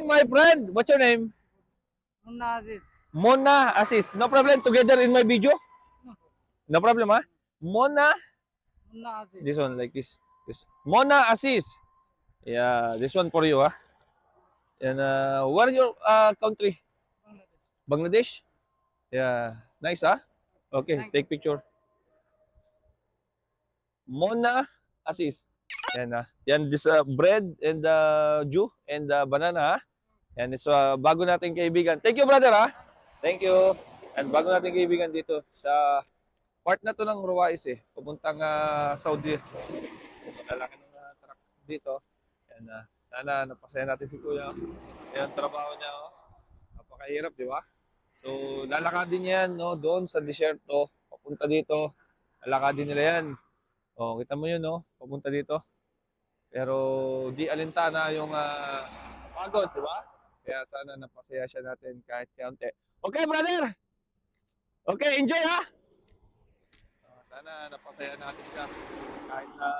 My friend, what's your name? Muna Aziz. Mona Assist. No problem together in my video? No problem, ha? Mona, Muna Aziz. this one like this. this. Mona Assist. Yeah, this one for you, ha? And uh, where your uh, country? Bangladesh? Yeah, nice, ha? Okay, Thank take picture. Mona Assist. Yan, ha? Yan, this uh, bread and uh, ju and uh, banana, ha? Yan, it's uh, bago nating kaibigan. Thank you, brother, ha? Thank you. And bago nating kaibigan dito sa part na to ng Ruwais, eh. Pupuntang uh, Saudi. Lalaki ng uh, truck dito. Yan, uh, sana napasaya natin si Kuya. Yan, trabaho niya, oh. Napakahirap, di ba? So, lalakadin niya yan, no? Doon sa desierto. Papunta dito. Lalakadin nila yan. Oh, kita mo yun, no? Papunta dito. Pero di alintana yung uh, pagod, di ba? Kaya sana napasaya siya natin kahit kaunti. Okay, brother! Okay, enjoy ha! Ah, sana napasaya natin siya kahit na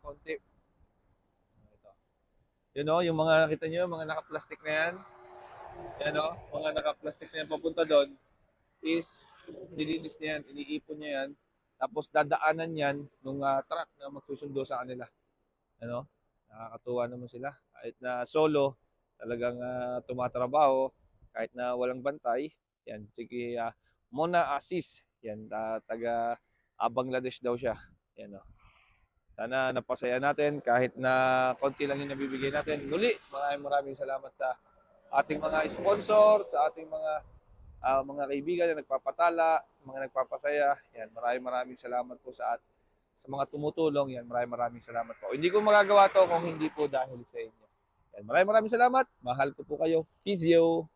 konti. Ah, Ito. Yun o, yung mga nakita nyo, mga naka-plastic na yan. Yan o, mga naka-plastic na yan papunta doon is nilinis niya yan, iniipon niya yan. Tapos dadaanan yan nung ah, truck na magsusundo sa kanila. Ano? Nakakatuwa naman sila. Kahit na solo, talagang ah, tumatrabaho, kahit na walang bantay. Yan, sige, ah, Mona Asis. Yan, ah, taga ah, Bangladesh daw siya. Yan o. Sana napasaya natin kahit na konti lang yung nabibigay natin. Muli, maraming maraming salamat sa ating mga sponsor, sa ating mga ah, mga kaibigan na nagpapatala, mga nagpapasaya. Yan, maraming maraming salamat po sa at sa mga tumutulong. Yan, maraming maraming salamat po. Hindi ko magagawa to kung hindi po dahil sa inyo. Yan, maraming maraming salamat. Mahal ko po kayo. Peace you.